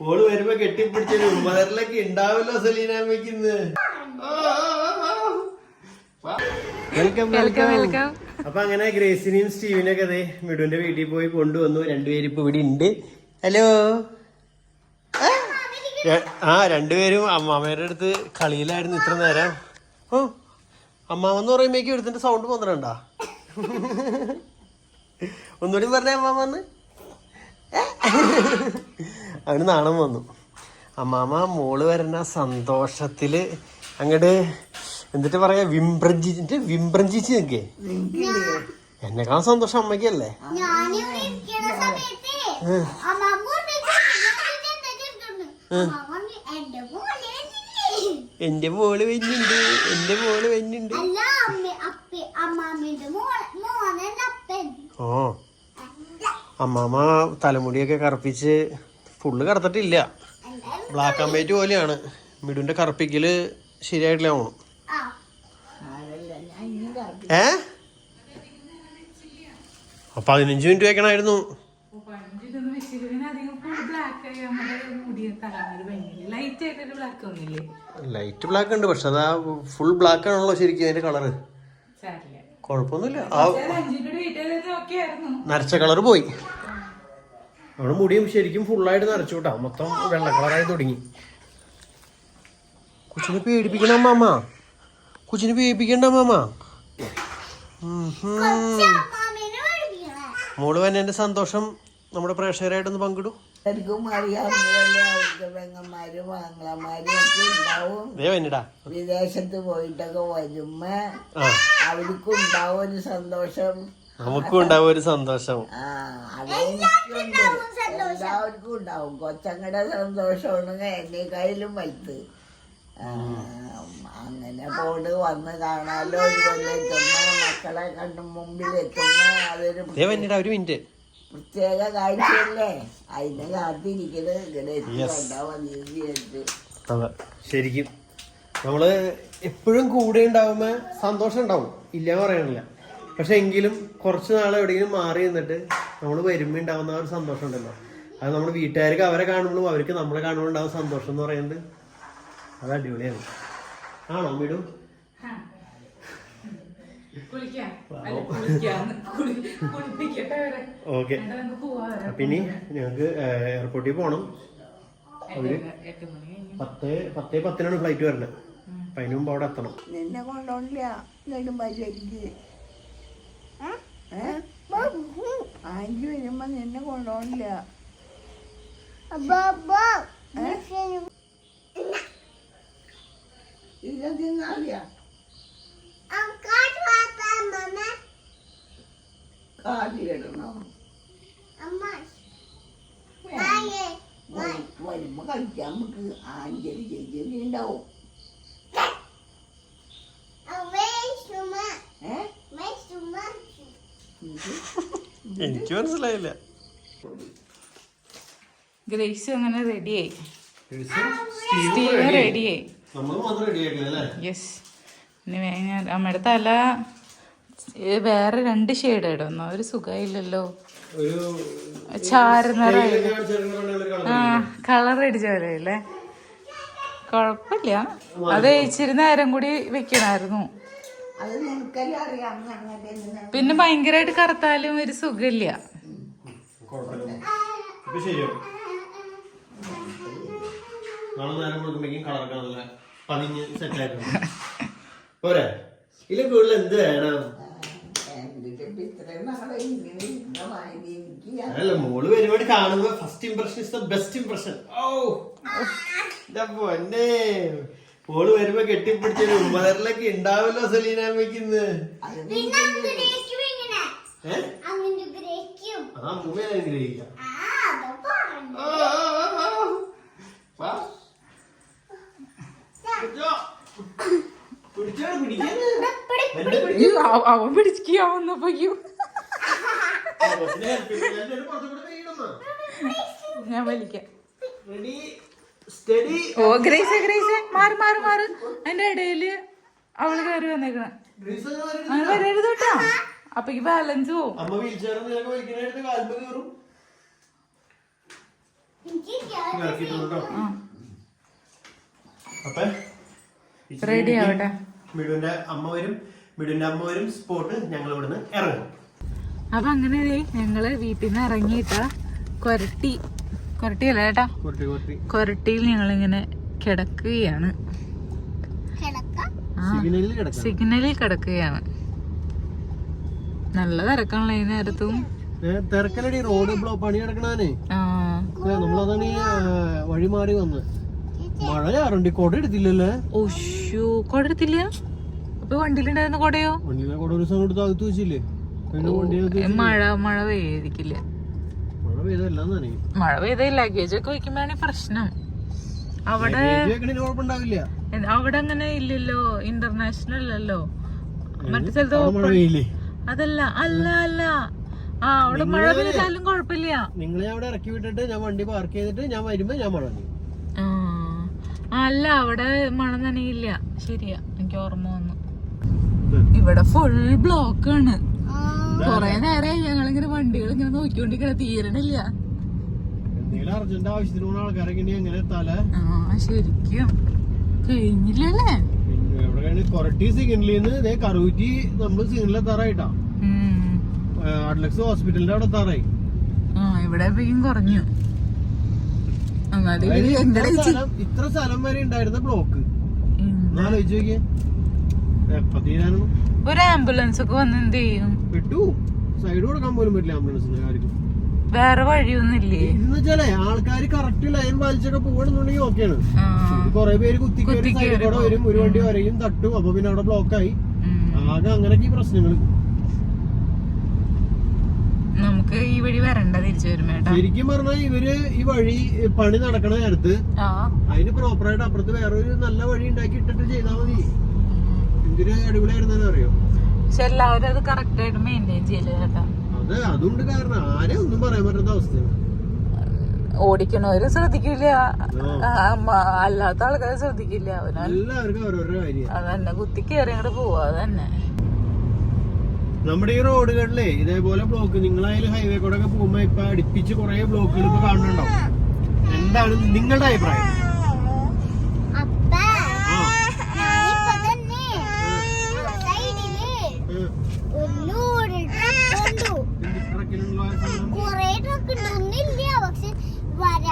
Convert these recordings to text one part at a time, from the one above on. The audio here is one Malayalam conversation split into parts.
ഓൾ വരുമ്പോ കെട്ടിപ്പിടിച്ചൊരു ഉമ്മതരിലൊക്കെ ഉണ്ടാവല്ലോ വെൽക്കം അപ്പൊ അങ്ങനെ ഗ്രേസിനെയും സ്റ്റീവിനൊക്കെ അതെ മിടുവിന്റെ വീട്ടിൽ പോയി കൊണ്ടുവന്നു രണ്ടുപേരും ഇപ്പൊ ഇവിടെ ഉണ്ട് ഹലോ ആ രണ്ടുപേരും അമ്മാമ്മയുടെ അടുത്ത് കളിയിലായിരുന്നു ഇത്ര നേരം. അമ്മാവെന്ന് പറയുമ്പോഴേക്കും എടുത്തിന്റെ സൗണ്ട് വന്നിട്ടുണ്ടാ ഒന്നുകൂടി പറഞ്ഞ അമ്മാമ്മന്ന് അവന് നാണം വന്നു. അമ്മാമ മോൾ വരുന്ന സന്തോഷത്തിൽ അങ്ങോട്ട് എന്നിട്ട് പറയാ വിമ്പ്രഞ്ചിട്ട് വിംബ്രഞ്ചിച്ച് നിൽക്കേ? എന്നെക്കാളും സന്തോഷം അമ്മയ്ക്കല്ലേ? ഞാനിവിടെ ഇരിക്കുന്ന സമയത്ത് അമ്മമ്മ എന്റെ പോലെ എന്റെ മോൾ വെഞ്ഞുണ്ട് എന്റെ മോൾ വെഞ്ഞുണ്ട്. അല്ല അമ്മ അപ്പ അമ്മാമ്മയുടെ മോൾ മോനല്ല അപ്പൻ. ഓ അമ്മാമ്മ തലമുടിയൊക്കെ കറുപ്പിച്ച് ഫുള്ള് കറുത്തിട്ടില്ല ബ്ലാക്ക് ആൻഡ് വൈറ്റ് പോലെയാണ്. മിടുവിന്റെ കറുപ്പിക്കൽ ശരിയായിട്ടില്ല ഓണം ആ. ഏ? അപ്പൊ പതിനഞ്ച് മിനിറ്റ് വെക്കണമായിരുന്നു. ലൈറ്റ് ആയിട്ടൊരു ബ്ലാക്ക് ഒന്നില്ലേ ലൈറ്റ് ബ്ലാക്ക് ഉണ്ട് പക്ഷെ അതാ ഫുൾ ബ്ലാക്ക് ആണല്ലോ ശരിക്കും അതിന്റെ കളറ് കുഴപ്പമൊന്നുമില്ല. ആ അഞ്ചിന്റെ വീട്ടിൽ ഒക്കെ ആയിരുന്നു. നരച്ച കളർ പോയി. നമ്മുടെ മുടിയും ശരിക്കും ഫുള്ളായിട്ട് നരച്ചു കേട്ടാ. മൊത്തം വെള്ള കളറായി തുടങ്ങി. കൊച്ചിനെ പേടിപ്പിക്കണ മാമ. കൊച്ചിനെ പേടിപ്പിക്കണ്ട മാമ. മോൾ വന്നെ സന്തോഷം നമ്മുടെ പ്രേക്ഷകരായിട്ടൊന്ന് പങ്കിടും. എല്ലാവർക്കും അറിയാവുന്നതല്ലേ പെങ്ങന്മാരും ആങ്ങളമാരും ഒക്കെ ഉണ്ടാവും. വിദേശത്ത് പോയിട്ടൊക്കെ വരുമ്പോ അവർക്കും ഉണ്ടാവും ഒരു സന്തോഷം. നമുക്കും ഉണ്ടാവും ഒരു സന്തോഷം. എല്ലാവർക്കും ഉണ്ടാവും. കൊച്ചങ്ങളുടെ സന്തോഷമാണ് എന്നേക്കായാലും വലുത്. അങ്ങനെ പോട് വന്ന് കാണാലോ. ഒരു കൊല്ലെത്തുമ്പോ മക്കളെ കണ്ടു മുമ്പിൽ എത്തുമ്പോ അതൊരു ഒരു മിനിറ്റ്. പ്രത്യേക കാഴ്ചയല്ലേ? അതിനെ കാത്തിരിക്കുന്നത് ശരിക്കും നമ്മൾ എപ്പോഴും കൂടെ ഉണ്ടാവുമ്പോ സന്തോഷം ഉണ്ടാവും. ഇല്ല പറയണില്ല പക്ഷെ എങ്കിലും കുറച്ച് നാൾ എവിടെയെങ്കിലും മാറി നിന്നിട്ട് നമ്മൾ വരുമ്പോ ഉണ്ടാവുന്ന ഒരു സന്തോഷം ഉണ്ടല്ലോ. അത് നമ്മൾ വീട്ടുകാർക്ക് അവരെ കാണുമ്പോഴും അവർക്ക് നമ്മളെ കാണുമ്പോൾ ഉണ്ടാവുന്ന സന്തോഷം എന്ന് പറയുന്നത് അത് അടിപൊളിയാണ്. ആണോ വീടു ഓക്കെ. ഇനി ഞങ്ങൾക്ക് എയർപോർട്ടിൽ പോകണം അവർ പത്ത് പത്ത് പത്തേ പത്തിനാണ് ഫ്ലൈറ്റ് വരുന്നത് അപ്പൊ അതിന് മുമ്പ് അവിടെ എത്തണം. നിന്നെ കൊണ്ടോണ്ടില്ല. നെടുമ്പാശ്ശേരിക്ക് ആന്റി വരുമ്പോ നിന്നെ കൊണ്ടോണ്ടില്ല. ഇതെന്തിനാ കാട്ടിലിടണം വരുമ്പോ കഴിക്കാൻ നമുക്ക് ആഞ്ചലി ചേച്ചി ഉണ്ടാവും. എനിക്ക് മനസ്സിലായില്ല. ഗ്രേസ് അങ്ങനെ റെഡിയായി സ്റ്റീവ് റെഡിയായി നമ്മൾ മാത്രം റെഡി യെസ് ഇനി വേഗം അമ്മയുടെ തല വേറെ രണ്ട് ഷെയ്ഡ് ഇടുന്നു ഒരു സുഖമില്ലല്ലോ പെണ്ണുങ്ങൾ കളർ ആ കളർ അടിച്ച പോലെയല്ലേ കുഴപ്പമില്ല അത് ഇച്ചിരുന്ന നേരം കൂടി വെക്കണമായിരുന്നു ഇങ്ങനെ. പിന്നെ ഭയങ്കരമായിട്ട് കറുത്താലും ഒരു സുഖമില്ല. പതിഞ്ഞ് സെറ്റ് ആയിട്ടുണ്ട്. പോരെ? കൂടുതൽ എന്ത് വേണം? അതല്ല മോൾ പരിപാടി കാണുമ്പോ first impression is the best impression ഓ പൊന്നേ. മോൾ വരുമ്പോ കെട്ടിപ്പിടിച്ചൊരു ഉമ്മതരിലൊക്കെ ഉണ്ടാവല്ലോ മൂവി അനുഗ്രഹിക്കാം ആ അവ- അവൻ help ചെയ്യ്. ഞാൻ വലിക്കാം. ഓ ഗ്രേസ് ഗ്രേസ്. മാറി മാറി മാറി. അതിന്റെ ഇടയിൽ അവൾ കയറി വന്നേക്കണ. അങ്ങനെ വരരുത്. കേട്ടോ. അപ്പൊ ഈ ബാലൻസ് പോവും. റെഡി ആവട്ടെ. മിടുവിന്റെ അമ്മ വരും. മിടുവിന്റെ അമ്മ വരും. സ്പോട്ട് ഞങ്ങൾ ഇവിടുന്ന് ഇറങ്ങും. അപ്പൊ അങ്ങനെ ദേ ഞങ്ങൾ വീട്ടിൽ നിന്ന് ഇറങ്ങിയിട്ട കൊരട്ടി കൊരട്ടി അല്ല ചേട്ടാ കൊരട്ടിയിൽ ഞങ്ങളിങ്ങനെ കിടക്കുകയാണ്. കിടക്കാം? ആ സിഗ്നലിൽ കിടക്കാം സിഗ്നലിൽ കിടക്കുകയാണ്. നല്ല തിരക്കാണല്ലോ ഈ നേരത്തും. തിരക്കലടി റോഡ് ബ്ലോക്ക് പണി കിടക്കണേ ആ. നമ്മളതാണ് ഈ വഴി മാറി വന്ന്. മഴ ചാറുണ്ട് കൊട എടുത്തില്ലല്ലേ? കൊട എടുത്തില്ല? അപ്പൊ വണ്ടിയിലുണ്ടായിരുന്ന കൊടയോ? വണ്ടിയിലെ കൊട ഒരു ദിവസം കൊടുത്ത് അകത്ത് വെച്ചില്ലേ? മഴ മഴ പെയ്തിരിക്കില്ല. മഴ പെയ്ത ലഗേജ് ഒക്കെ വെക്കുമ്പോഴാണ് പ്രശ്നം. അവിടെ അവിടെ അങ്ങനെ ഇല്ലല്ലോ ഇന്റർനാഷണൽ അല്ലല്ലോ. മറ്റു സ്ഥലത്ത് അതല്ല അല്ല അല്ല. ആ അവിടെ മഴ പെയ്താലും കുഴപ്പമില്ല. നിങ്ങളെ അവിടെ ഇറക്കി വിട്ടിട്ട് ഞാൻ വണ്ടി പാർക്ക് ചെയ്തിട്ട് ഞാൻ വരുമ്പോ ഞാൻ മഴ അല്ല അവിടെ മഴ നനയില്ല. ശരിയാ എനിക്ക് ഓർമ്മ വന്നു. ഇവിടെ ഫുൾ ബ്ലോക്ക് ആണ്. കൊറേ നേരമായി ഞങ്ങളിങ്ങനെ വണ്ടികൾ ഇങ്ങനെ നോക്കിക്കൊണ്ടിരിക്കണ. തീരണില്ല. എന്തെങ്കിലും അർജന്റ് ആവശ്യത്തിന് പോകുന്ന ആൾക്കാരൊക്കെ ഇനി എങ്ങനെ തല ആ ശരിക്കും. കഴിഞ്ഞില്ലല്ലേ? പിന്നെ എവിടെ കൊറട്ടി സിഗ്നലിൽ നിന്ന് ഇതേ കറൂറ്റി നമ്മൾ സിഗ്നലിൽ എത്താറായിട്ടാ. ഉം. അഡ്ലക്സ് ഹോസ്പിറ്റലിന്റെ അവിടെ എത്താറായി. ആ ഇവിടെ കുറഞ്ഞു. ഇത്ര സ്ഥലം വരെ ഉണ്ടായിരുന്ന ബ്ലോക്ക് ഒരു ആംബുലൻസ് ഒക്കെ വന്ന് എന്ത് ചെയ്യും? വിട്ടു. സൈഡ് കൊടുക്കാൻ പോലും പറ്റില്ല ആംബുലൻസിന് ആർക്കും. വേറെ വഴിയൊന്നുമില്ലേ? എന്ന് വെച്ചാലേ ആൾക്കാർ കറക്റ്റ് ലൈൻ പാലിച്ചൊക്കെ പോകണമെന്നുണ്ടെങ്കിൽ ഓക്കെയാണ് കൊറേ പേര് കുത്തി കൂടെ വരും ഒരു വണ്ടി വരെയും തട്ടും. അപ്പൊ പിന്നെ അവിടെ ബ്ലോക്കായി ആയി. ആകെ അങ്ങനൊക്കെ ഈ പ്രശ്നങ്ങൾ നമുക്ക് ഈ വഴി വരണ്ട തിരിച്ചു വരുമ്പേട്ടാ ശരിക്കും പറഞ്ഞാൽ ഇവർ ഈ വഴി പണി നടക്കണ നേരത്ത് അതിന് പ്രോപ്പറായിട്ട് അപ്പുറത്ത് വേറൊരു നല്ല വഴി ഉണ്ടാക്കി ഇട്ടിട്ട് ചെയ്താൽ മതി. എന്തൊരു അടിപൊളിയായിരുന്നെന്ന് അറിയോ? പക്ഷെ എല്ലാവരും അത് കറക്റ്റ് ആയിട്ട് മെയിന്റെയിൻ ചെയ്യില്ല ചേട്ടാ അത് അതുകൊണ്ട് കാരണം ആരെ ഒന്നും പറയാൻ പറ്റാത്ത അവസ്ഥയാണ്. ഓടിക്കണവര് ശ്രദ്ധിക്കില്ല. അല്ലാത്ത ആൾക്കാർ ശ്രദ്ധിക്കില്ല. അതന്നെ കുത്തി കയറി അങ്ങോട്ട് പോവാ അതന്നെ. നമ്മുടെ ഈ റോഡുകളിലെ ഇതേപോലെ ബ്ലോക്ക് നിങ്ങളായാലും ഹൈവേ കൂടെ ഒക്കെ പോകുമ്പോ ഇപ്പൊ അടുപ്പിച്ച് കുറെ ബ്ലോക്കുകൾ ഇപ്പൊ കാണുന്നുണ്ടാവും. എന്താണ് നിങ്ങളുടെ അഭിപ്രായം അപ്പ ആ ഞാനിപ്പോ തന്നെ സൈഡിൽ ഉം. ഒരു ലോഡ് ട്രക്ക് കണ്ടു എന്ത് ട്രക്കിലുള്ള സാധനം? കൊറേ ട്രക്ക് ഉണ്ട് ഒന്നില്ല പക്ഷെ വരാനിങ്ങനെ റെഡി ആയിക്കണോണ്ട് കൊറേ ട്രക്ക് എന്നിട്ട് already അതിൽ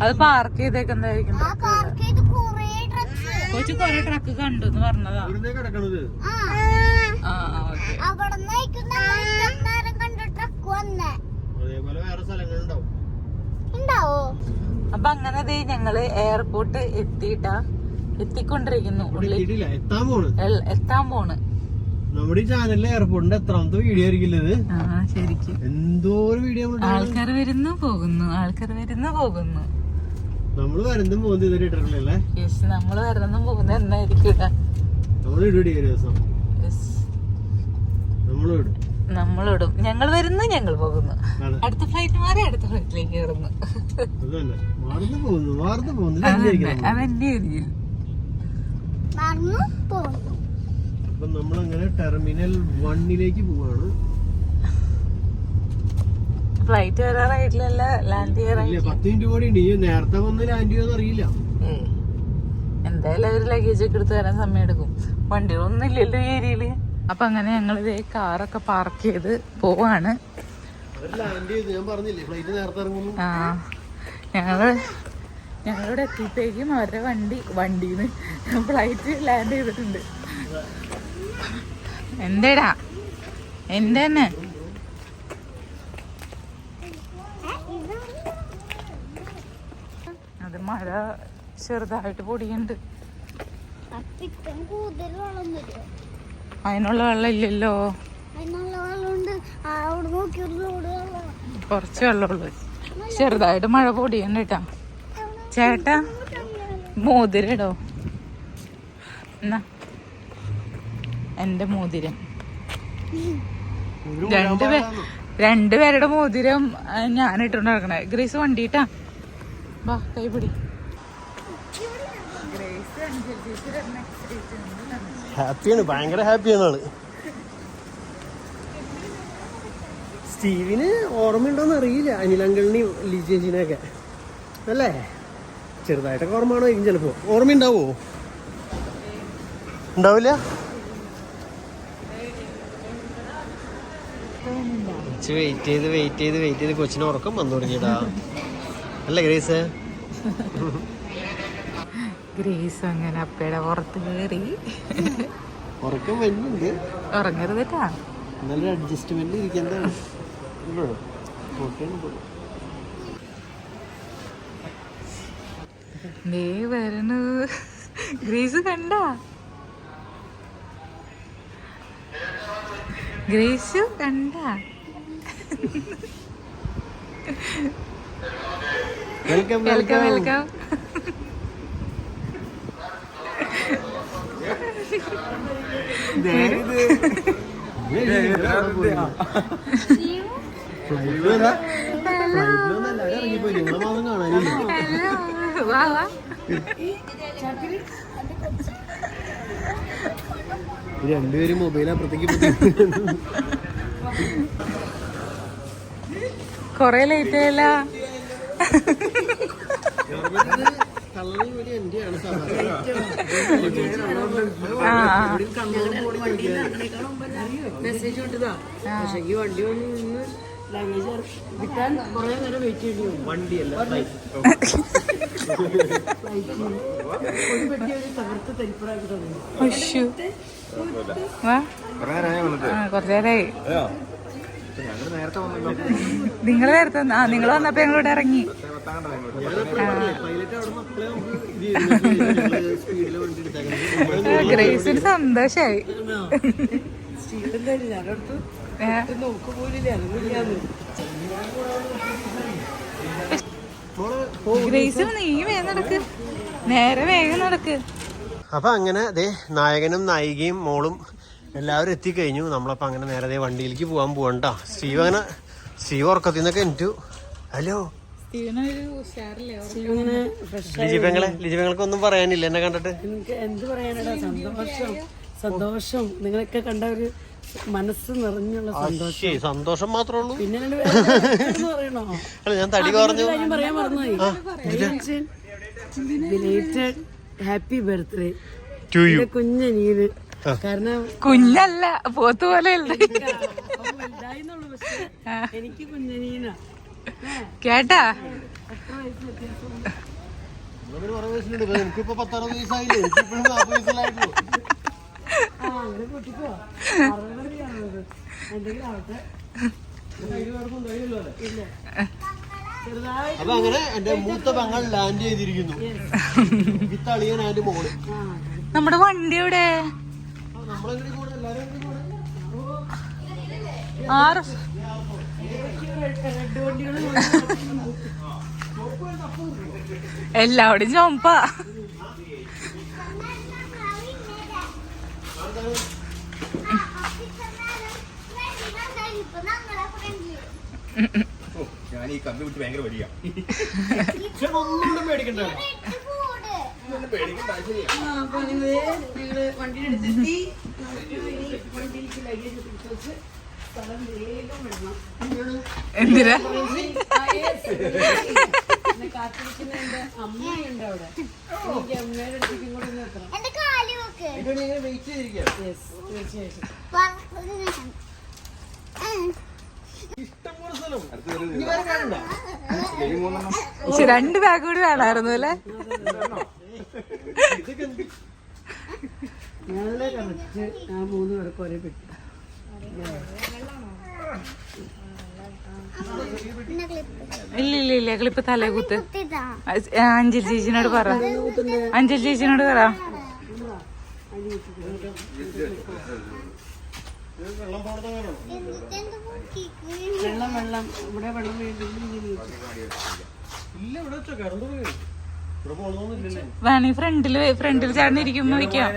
അത് പാർക്ക് ചെയ്തേക്കുന്നതായിരിക്കും കൊച്ചു കൊറേ ട്രക്ക് കണ്ടു എന്ന് പറഞ്ഞതാ അപ്പൊ അങ്ങനെ ഞങ്ങൾ എയർപോർട്ട് എത്തിയിട്ടാ എത്തിക്കൊണ്ടിരിക്കുന്നു. എത്താൻ പോണ്. നമ്മുടെ ഈ ചാനലിലെ എയർപോർട്ടിന്റെ എത്രാമത്തെ വീഡിയോ ആയിരിക്കില്ല ഇത്. ആ ശരിക്കും. എന്തോ ഒരു വീഡിയോ ആൾക്കാർ വരുന്നു പോകുന്നു. ആൾക്കാർ വരുന്നു പോകുന്നു. നമ്മൾ വരുന്നതും പോകുന്നത് ഇതുവരെ ഇട്ടിട്ടില്ലല്ലേ യെസ് നമ്മൾ വരുന്നതും പോകുന്നത് എന്നായിരിക്കും ഇടാ? നമ്മൾ ഇടുടി ഒരു ദിവസം. നമ്മളിടും ഇടും. നമ്മളിടും ഞങ്ങൾ വരുന്നു ഞങ്ങൾ പോകുന്നു. അടുത്ത ഫ്ലൈറ്റ് മാറി അടുത്ത ഫ്ലൈറ്റിലേക്ക് കയറുന്നു. മാറുന്നു പോകുന്നു മാറുന്നു പോകുന്നു. അതെന്റെ രീതിയിൽ. മറന്നു പോന്നു അപ്പൊ നമ്മൾ അങ്ങനെ ടെർമിനൽ വണ്ണിലേക്ക് പോവാണ്. ഫ്ലൈറ്റ് വരാറായിട്ടില്ല ലാൻഡ് ചെയ്യാറായിട്ടില്ല. പത്ത് മിനിറ്റ് കൂടി ഉണ്ട്. ഈ നേരത്തെ വന്ന് ലാൻഡ് ചെയ്യുമെന്ന് അറിയില്ല. എന്തായാലും അവർ ലഗേജ് ഒക്കെ എടുത്ത് തരാൻ സമയം എടുക്കും. വണ്ടികളൊന്നും ഇല്ലല്ലോ ഈ ഏരിയയിൽ. അപ്പൊ അങ്ങനെ ഞങ്ങൾ ഇതേ കാറൊക്കെ പാർക്ക് ചെയ്ത് പോവാണ്. ആ. ഞങ്ങൾ ഞങ്ങളിവിടെ എത്തിയപ്പോഴേക്കും അവരുടെ വണ്ടി വണ്ടിന്ന്. ഫ്ലൈറ്റ് ലാൻഡ് ചെയ്തിട്ടുണ്ട്. എന്തേടാ? എന്തെന്ന്? തന്നെ അത് മഴ ചെറുതായിട്ട് പൊടിയുണ്ട്. അതിനുള്ള വെള്ളം ഇല്ലല്ലോ കുറച്ച് വെള്ളമുള്ളൂ. ചെറുതായിട്ട് മഴ പൊടിയുണ്ട് കേട്ടാ. ചേട്ടാ മോതിരടോ. എന്നാ. എന്റെ മോതിരം. രണ്ടുപേ രണ്ടുപേരുടെ മോതിരം ഞാൻ ഇട്ടുകൊണ്ട് നടക്കണേ ഗ്രീസ് വണ്ടിട്ടാ വാ കൈ പിടി. ഹാപ്പിയാണ് ഭയങ്കര ഹാപ്പിയാണ് ആൾ സ്റ്റീവിന് ഓർമ്മയുണ്ടോന്ന് അറിയില്ല. അനിലങ്കിളിനെയും ലിജേജിനെയൊക്കെ അല്ലേ? ചെറുതായിട്ടൊക്കെ ഓർമ്മ ആണോ ചിലപ്പോ. ഓർമ്മയുണ്ടാവോ? ഉണ്ടാവില്ല? വെയിറ്റ് ചെയ്ത് വെയിറ്റ് ചെയ്ത് വെയിറ്റ് ചെയ്ത് കൊച്ചിന് ഉറക്കം വന്നു തുടങ്ങിയടാ അല്ലേ ഗ്രേസ്? ഗ്രേസ് അങ്ങനെ അപ്പയുടെ പുറത്ത് കയറി ഉറക്കം വരുന്നുണ്ട്. ഉറങ്ങരുത് കേട്ടാ നല്ലൊരു അഡ്ജസ്റ്റ്മെന്റ് ഇരിക്കുന്നതാണ് നീ വരണു ഗ്രേസ് കണ്ട? ഗ്രേസ് കണ്ട? വെൽക്കം വെൽക്കം വെൽക്കം ഹലോ വാ വാ. രണ്ടുപേരും മൊബൈൽ അപ്പുറത്തേക്ക് കൊറേ ലേറ്റ് ആയല്ല. മെസ്സേജ് വിട്ടതാ പക്ഷേ ഈ വണ്ടി വന്നു നിന്ന് കിട്ടാൻ കുറെ നേരം വെയിറ്റ് ചെയ്യേണ്ടി വന്നു വണ്ടിയല്ല തകർത്ത് കുറച്ചു നേരമായി നിങ്ങൾ നേരത്തെ ആ നിങ്ങൾ വന്നപ്പോ ഞങ്ങളിവിടെ ഇറങ്ങി. ഗ്രേസിന് സന്തോഷായി. ഗ്രേസിന് നീ വേഗം നടക്ക്. നേരെ വേഗം നടക്ക്. അപ്പൊ അങ്ങനെ അതെ നായകനും നായികയും മോളും എല്ലാവരും എത്തിക്കഴിഞ്ഞു നമ്മളപ്പോ അങ്ങനെ നേരത്തെ ദേ വണ്ടിയിലേക്ക് പോകാൻ പോകണ്ട സ്റ്റീവ് അങ്ങനെ സ്റ്റീവ് ഉറക്കത്തിൽ നിന്നൊക്കെ എനിറ്റു ഹലോ ലിജിപെങ്ങളെ ലിജിപെങ്ങൾക്ക് ഒന്നും പറയാനില്ല എന്നെ കണ്ടിട്ട് എനിക്ക് എന്ത് പറയാനടാ സന്തോഷം സന്തോഷം നിങ്ങളൊക്കെ കണ്ട ഒരു മനസ്സ് നിറഞ്ഞുള്ള സന്തോഷം സന്തോഷം മാത്രമേ ഉള്ളൂ പിന്നെ പറയണോ അല്ല ഞാൻ തടി കാര്യം പറയാൻ മറന്നുപോയി ഹാപ്പി ബർത്ത്ഡേ ടു യു എന്റെ കുഞ്ഞനീര് കാരണം കുഞ്ഞല്ല പോത്ത് പോലെ എനിക്ക് കുഞ്ഞനീന. കേട്ടാ? അപ്പൊ അങ്ങനെ എന്റെ മൂത്ത പെങ്ങൾ ലാൻഡ് ചെയ്തിരിക്കുന്നു. വിത്ത് അളിയൻ മോൾ. നമ്മുടെ വണ്ടി എവിടെ? ആറ്. എല്ലാവരും ചോമ്പാ ഞാൻ ഈ കമ്പി വിട്ട് ഭയങ്കര വലിയ. പേടിക്കണ്ട റെഡ് ഫുഡ് പേടിക്കേണ്ട ആവശ്യമില്ല അപ്പൊ നിങ്ങൾ വണ്ടിയിലേക്ക് ലഗേജ് പിടിച്ചു സ്ഥലം വേഗം വിടണം എന്തിനാ? എന്നെ കാത്തിരിക്കുന്ന എന്റെ അമ്മയുണ്ട് അവിടെ. എനിക്ക് അമ്മയുടെ അടുത്തേക്ക് ഇങ്ങോട്ട് തീർച്ചയായിട്ടും. രണ്ട് ബാഗ് കൂടി വേണമായിരുന്നു അല്ലേ? ഞങ്ങളെ കറക്റ്റ് ആ മൂന്ന് പേർക്ക് ഒരേ പെട്ടി. ഇല്ല ഇല്ല ഇല്ല. ക്ലിപ്പ് തലേ കുത്ത്. അഞ്ജലി ചേച്ചിനോട് പറ. അഞ്ചൽ ചേച്ചിനോട് പറ. വെള്ളം വെള്ളം. ഇവിടെ വെള്ളം വേണ്ടി ഇല്ല ഇവിടെ വെച്ചോ. കറണ്ട് പോയി. വേണി ഫ്രണ്ടിൽ ഫ്രണ്ടിൽ ചേട്ടൻ ഇരിക്കുമ്പോ വെക്കാം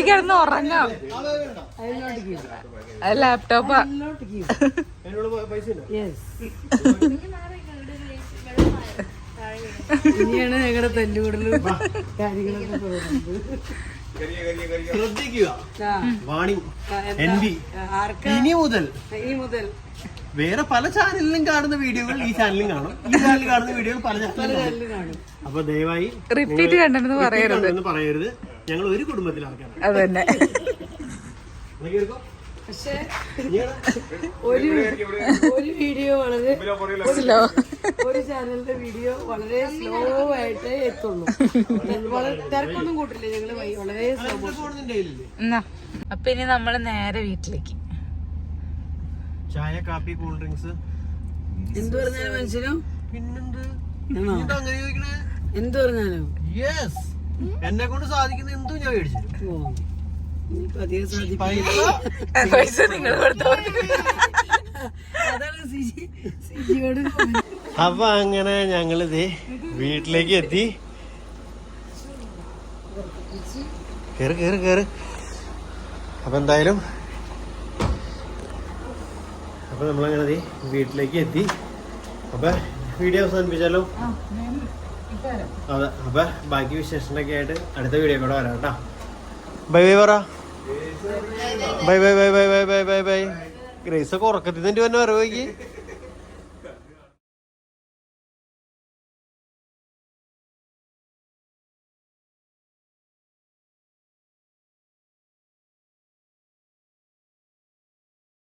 കിടന്ന് ഉറങ്ങാം. ലാപ്ടോപ്പാ പൈസ ഇനിയാണ് ഞങ്ങളുടെ തല്ലുകൂടലും. കാര്യങ്ങളൊക്കെ തുടങ്ങുന്നത് ശ്രദ്ധിക്കുക. ആ, വാണി ആ, എന്താ? എൻ ബി ഇനി മുതൽ. ഇനി മുതൽ. വേറെ പല ചാനലിലും കാണുന്ന വീഡിയോകൾ ഈ ചാനലിലും കാണും. ഈ ചാനലിൽ കാണുന്ന വീഡിയോകൾ പല ചാനലിലും കാണും. അപ്പൊ ദയവായി റിപ്പീറ്റ് കണ്ടെന്ന് പറയരുത്. പറയരുത്. ഞങ്ങൾ ഒരു കുടുംബത്തിലാണ് ആൾക്കാരാണ്. അത് തന്നെ കേൾക്കോ? പക്ഷെ ഒരു ഒരു വീഡിയോ വളരെ സ്ലോ ഒരു ചാനലിന്റെ വീഡിയോ വളരെ സ്ലോ ആയിട്ടേ എത്തുള്ളൂ. തിരക്കൊന്നും കൂട്ടില്ല ഞങ്ങൾ വൈ- വളരെ സ്ലോ എന്നാ അപ്പൊ ഇനി നമ്മൾ നേരെ വീട്ടിലേക്ക്. ചായ കാപ്പി കൂൾ ഡ്രിങ്ക്സ് എന്ത് പറഞ്ഞാലും മനുഷ്യനും? പിന്നെന്ത്? അങ്ങനെ ചോദിക്കണേ? എന്ത് പറഞ്ഞാലും. യെസ് എന്നെ കൊണ്ട് സാധിക്കുന്ന എന്തും ഞാൻ മേടിച്ചു നിങ്ങൾ അപ്പൊ അങ്ങനെ ഞങ്ങളിത് വീട്ടിലേക്ക് എത്തി. കേറ് കേറ് കേറ്. അപ്പൊ എന്തായാലും അപ്പൊ നമ്മളങ്ങനെ വീട്ടിലേക്ക് എത്തി. അപ്പൊ വീഡിയോ അവസാനിപ്പിച്ചാലോ? അതെ അപ്പൊ ബാക്കി വിശേഷങ്ങളൊക്കെ ആയിട്ട് അടുത്ത വീഡിയോ കൂടെ വരാം കേട്ടോ. ബൈ ബൈ പറ. Bye bye bye bye bye bye bye bye. Grace ഒക്കെ ഉറക്കത്തിൽ തന്നെ വരവേക്ക്